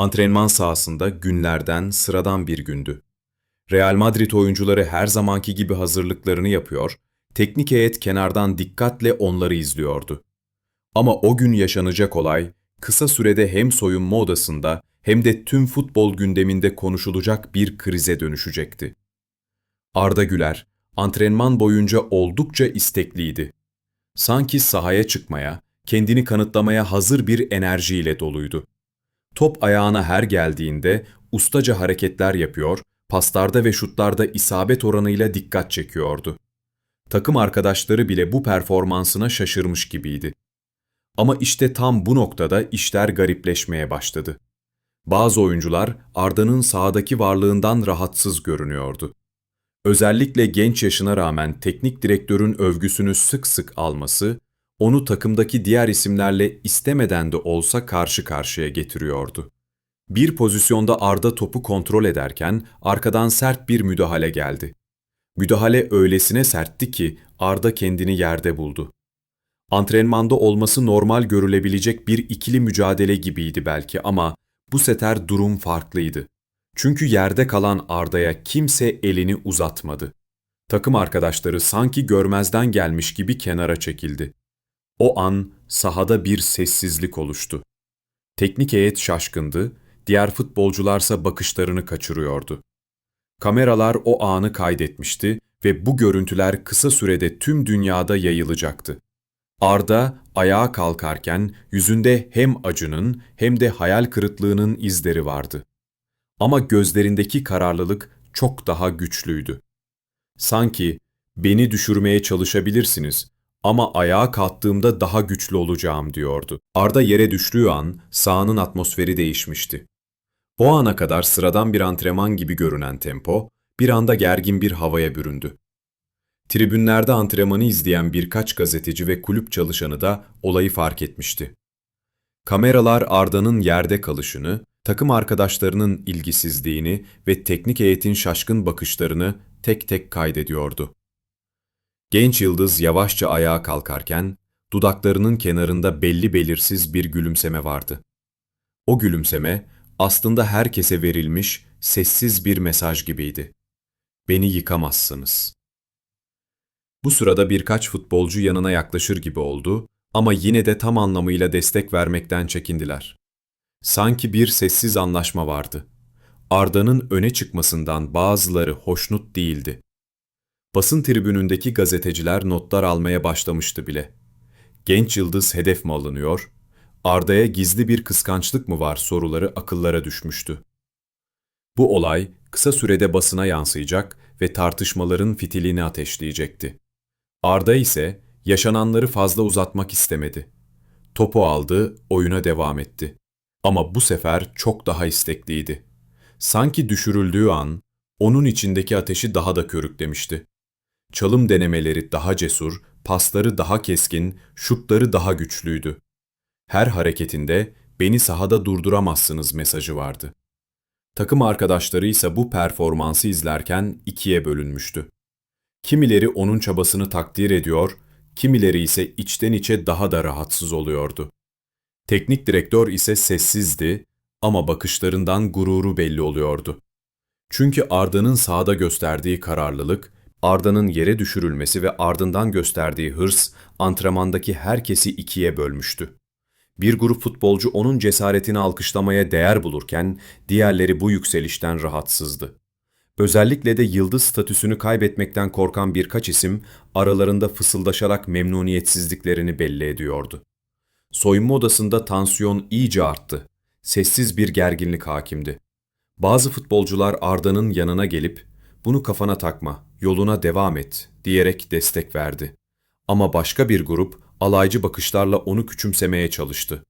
Antrenman sahasında günlerden sıradan bir gündü. Real Madrid oyuncuları her zamanki gibi hazırlıklarını yapıyor, teknik heyet kenardan dikkatle onları izliyordu. Ama o gün yaşanacak olay, kısa sürede hem soyunma odasında hem de tüm futbol gündeminde konuşulacak bir krize dönüşecekti. Arda Güler, antrenman boyunca oldukça istekliydi. Sanki sahaya çıkmaya, kendini kanıtlamaya hazır bir enerjiyle doluydu. Top ayağına her geldiğinde ustaca hareketler yapıyor, paslarda ve şutlarda isabet oranıyla dikkat çekiyordu. Takım arkadaşları bile bu performansına şaşırmış gibiydi. Ama işte tam bu noktada işler garipleşmeye başladı. Bazı oyuncular Arda'nın sahadaki varlığından rahatsız görünüyordu. Özellikle genç yaşına rağmen teknik direktörün övgüsünü sık sık alması, onu takımdaki diğer isimlerle istemeden de olsa karşı karşıya getiriyordu. Bir pozisyonda Arda topu kontrol ederken arkadan sert bir müdahale geldi. Müdahale öylesine sertti ki Arda kendini yerde buldu. Antrenmanda olması normal görülebilecek bir ikili mücadele gibiydi belki ama bu sefer durum farklıydı. Çünkü yerde kalan Arda'ya kimse elini uzatmadı. Takım arkadaşları sanki görmezden gelmiş gibi kenara çekildi. O an sahada bir sessizlik oluştu. Teknik heyet şaşkındı, diğer futbolcularsa bakışlarını kaçırıyordu. Kameralar o anı kaydetmişti ve bu görüntüler kısa sürede tüm dünyada yayılacaktı. Arda ayağa kalkarken yüzünde hem acının hem de hayal kırıklığının izleri vardı. Ama gözlerindeki kararlılık çok daha güçlüydü. Sanki beni düşürmeye çalışabilirsiniz ama ayağa kalktığımda daha güçlü olacağım diyordu. Arda yere düştüğü an sahanın atmosferi değişmişti. O ana kadar sıradan bir antrenman gibi görünen tempo bir anda gergin bir havaya büründü. Tribünlerde antrenmanı izleyen birkaç gazeteci ve kulüp çalışanı da olayı fark etmişti. Kameralar Arda'nın yerde kalışını, takım arkadaşlarının ilgisizliğini ve teknik heyetin şaşkın bakışlarını tek tek kaydediyordu. Genç yıldız yavaşça ayağa kalkarken, dudaklarının kenarında belli belirsiz bir gülümseme vardı. O gülümseme, aslında herkese verilmiş sessiz bir mesaj gibiydi. Beni yıkamazsınız. Bu sırada birkaç futbolcu yanına yaklaşır gibi oldu ama yine de tam anlamıyla destek vermekten çekindiler. Sanki bir sessiz anlaşma vardı. Arda'nın öne çıkmasından bazıları hoşnut değildi. Basın tribünündeki gazeteciler notlar almaya başlamıştı bile. Genç yıldız hedef mi alınıyor, Arda'ya gizli bir kıskançlık mı var soruları akıllara düşmüştü. Bu olay kısa sürede basına yansıyacak ve tartışmaların fitilini ateşleyecekti. Arda ise yaşananları fazla uzatmak istemedi. Topu aldı, oyuna devam etti. Ama bu sefer çok daha istekliydi. Sanki düşürüldüğü an onun içindeki ateşi daha da körüklemişti. Çalım denemeleri daha cesur, pasları daha keskin, şutları daha güçlüydü. Her hareketinde beni sahada durduramazsınız mesajı vardı. Takım arkadaşları ise bu performansı izlerken ikiye bölünmüştü. Kimileri onun çabasını takdir ediyor, kimileri ise içten içe daha da rahatsız oluyordu. Teknik direktör ise sessizdi ama bakışlarından gururu belli oluyordu. Çünkü Arda'nın sahada gösterdiği kararlılık, Arda'nın yere düşürülmesi ve ardından gösterdiği hırs antrenmandaki herkesi ikiye bölmüştü. Bir grup futbolcu onun cesaretini alkışlamaya değer bulurken diğerleri bu yükselişten rahatsızdı. Özellikle de yıldız statüsünü kaybetmekten korkan birkaç isim aralarında fısıldaşarak memnuniyetsizliklerini belli ediyordu. Soyunma odasında tansiyon iyice arttı. Sessiz bir gerginlik hakimdi. Bazı futbolcular Arda'nın yanına gelip "Bunu kafana takma, yoluna devam et." diyerek destek verdi. Ama başka bir grup alaycı bakışlarla onu küçümsemeye çalıştı.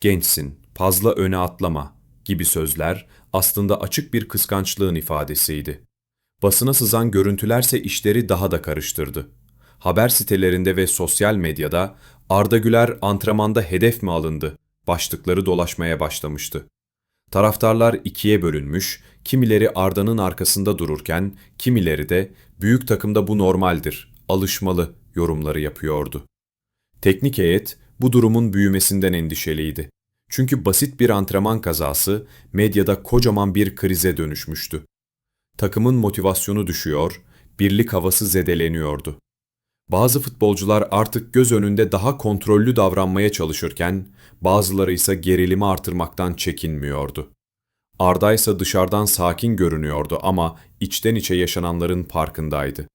"Gençsin, fazla öne atlama." gibi sözler aslında açık bir kıskançlığın ifadesiydi. Basına sızan görüntülerse işleri daha da karıştırdı. Haber sitelerinde ve sosyal medyada Arda Güler antrenmanda hedef mi alındı başlıkları dolaşmaya başlamıştı. Taraftarlar ikiye bölünmüş, kimileri Arda'nın arkasında dururken kimileri de büyük takımda bu normaldir, alışmalı yorumları yapıyordu. Teknik heyet bu durumun büyümesinden endişeliydi. Çünkü basit bir antrenman kazası medyada kocaman bir krize dönüşmüştü. Takımın motivasyonu düşüyor, birlik havası zedeleniyordu. Bazı futbolcular artık göz önünde daha kontrollü davranmaya çalışırken, bazıları ise gerilimi artırmaktan çekinmiyordu. Arda ise dışarıdan sakin görünüyordu ama içten içe yaşananların farkındaydı.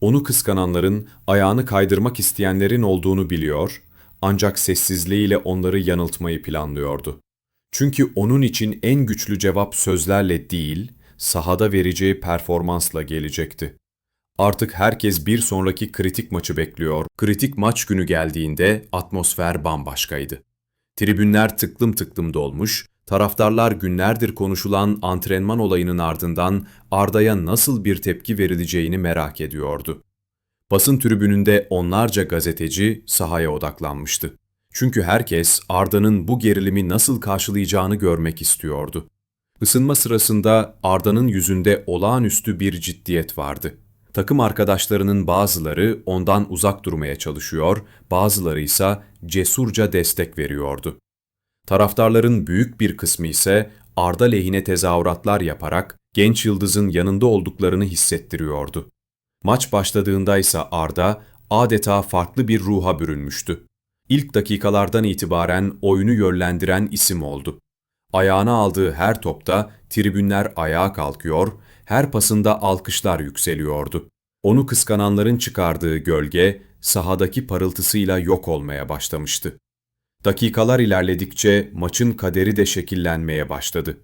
Onu kıskananların, ayağını kaydırmak isteyenlerin olduğunu biliyor, ancak sessizliğiyle onları yanıltmayı planlıyordu. Çünkü onun için en güçlü cevap sözlerle değil, sahada vereceği performansla gelecekti. Artık herkes bir sonraki kritik maçı bekliyor. Kritik maç günü geldiğinde atmosfer bambaşkaydı. Tribünler tıklım tıklım dolmuş, taraftarlar günlerdir konuşulan antrenman olayının ardından Arda'ya nasıl bir tepki verileceğini merak ediyordu. Basın tribününde onlarca gazeteci sahaya odaklanmıştı. Çünkü herkes Arda'nın bu gerilimi nasıl karşılayacağını görmek istiyordu. Isınma sırasında Arda'nın yüzünde olağanüstü bir ciddiyet vardı. Takım arkadaşlarının bazıları ondan uzak durmaya çalışıyor, bazıları ise cesurca destek veriyordu. Taraftarların büyük bir kısmı ise Arda lehine tezahüratlar yaparak genç yıldızın yanında olduklarını hissettiriyordu. Maç başladığında ise Arda adeta farklı bir ruha bürünmüştü. İlk dakikalardan itibaren oyunu yönlendiren isim oldu. Ayağına aldığı her topta tribünler ayağa kalkıyor, her pasında alkışlar yükseliyordu. Onu kıskananların çıkardığı gölge sahadaki parıltısıyla yok olmaya başlamıştı. Dakikalar ilerledikçe maçın kaderi de şekillenmeye başladı.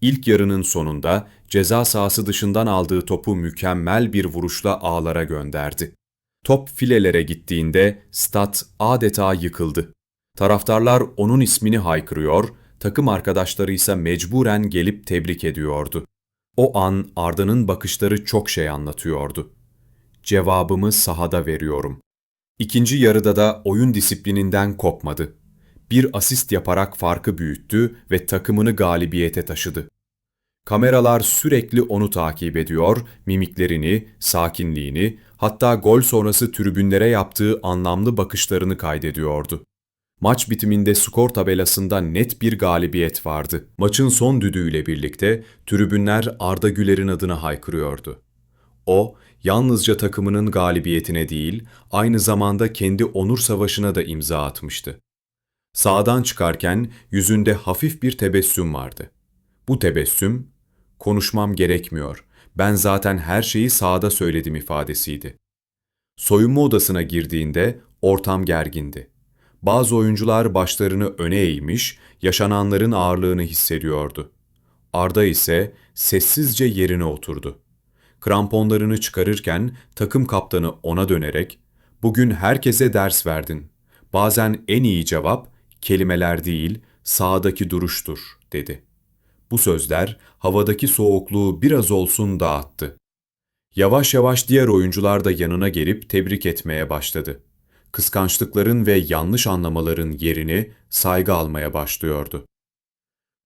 İlk yarının sonunda ceza sahası dışından aldığı topu mükemmel bir vuruşla ağlara gönderdi. Top filelere gittiğinde stat adeta yıkıldı. Taraftarlar onun ismini haykırıyor, takım arkadaşları ise mecburen gelip tebrik ediyordu. O an Arda'nın bakışları çok şey anlatıyordu. Cevabımı sahada veriyorum. İkinci yarıda da oyun disiplininden kopmadı. Bir asist yaparak farkı büyüttü ve takımını galibiyete taşıdı. Kameralar sürekli onu takip ediyor, mimiklerini, sakinliğini, hatta gol sonrası tribünlere yaptığı anlamlı bakışlarını kaydediyordu. Maç bitiminde skor tabelasında net bir galibiyet vardı. Maçın son düdüğüyle birlikte tribünler Arda Güler'in adına haykırıyordu. O, yalnızca takımının galibiyetine değil, aynı zamanda kendi onur savaşına da imza atmıştı. Sağdan çıkarken yüzünde hafif bir tebessüm vardı. Bu tebessüm, konuşmam gerekmiyor, ben zaten her şeyi sağda söyledim ifadesiydi. Soyunma odasına girdiğinde ortam gergindi. Bazı oyuncular başlarını öne eğmiş, yaşananların ağırlığını hissediyordu. Arda ise sessizce yerine oturdu. Kramponlarını çıkarırken takım kaptanı ona dönerek, ''Bugün herkese ders verdin. Bazen en iyi cevap kelimeler değil, sağdaki duruştur.'' dedi. Bu sözler havadaki soğukluğu biraz olsun dağıttı. Yavaş yavaş diğer oyuncular da yanına gelip tebrik etmeye başladı. Kıskançlıkların ve yanlış anlamaların yerini saygı almaya başlıyordu.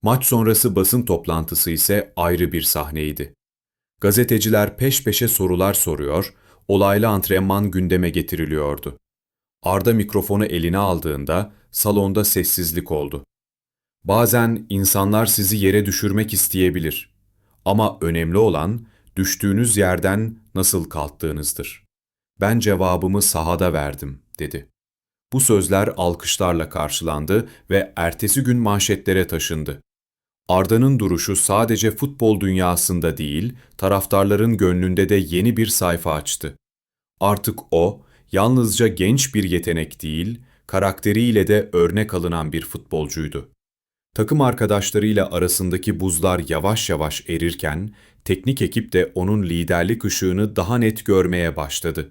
Maç sonrası basın toplantısı ise ayrı bir sahneydi. Gazeteciler peş peşe sorular soruyor, olaylı antrenman gündeme getiriliyordu. Arda mikrofonu eline aldığında salonda sessizlik oldu. Bazen insanlar sizi yere düşürmek isteyebilir. Ama önemli olan düştüğünüz yerden nasıl kalktığınızdır. Ben cevabımı sahada verdim, dedi. Bu sözler alkışlarla karşılandı ve ertesi gün manşetlere taşındı. Arda'nın duruşu sadece futbol dünyasında değil, taraftarların gönlünde de yeni bir sayfa açtı. Artık o, yalnızca genç bir yetenek değil, karakteriyle de örnek alınan bir futbolcuydu. Takım arkadaşlarıyla arasındaki buzlar yavaş yavaş erirken, teknik ekip de onun liderlik ışığını daha net görmeye başladı.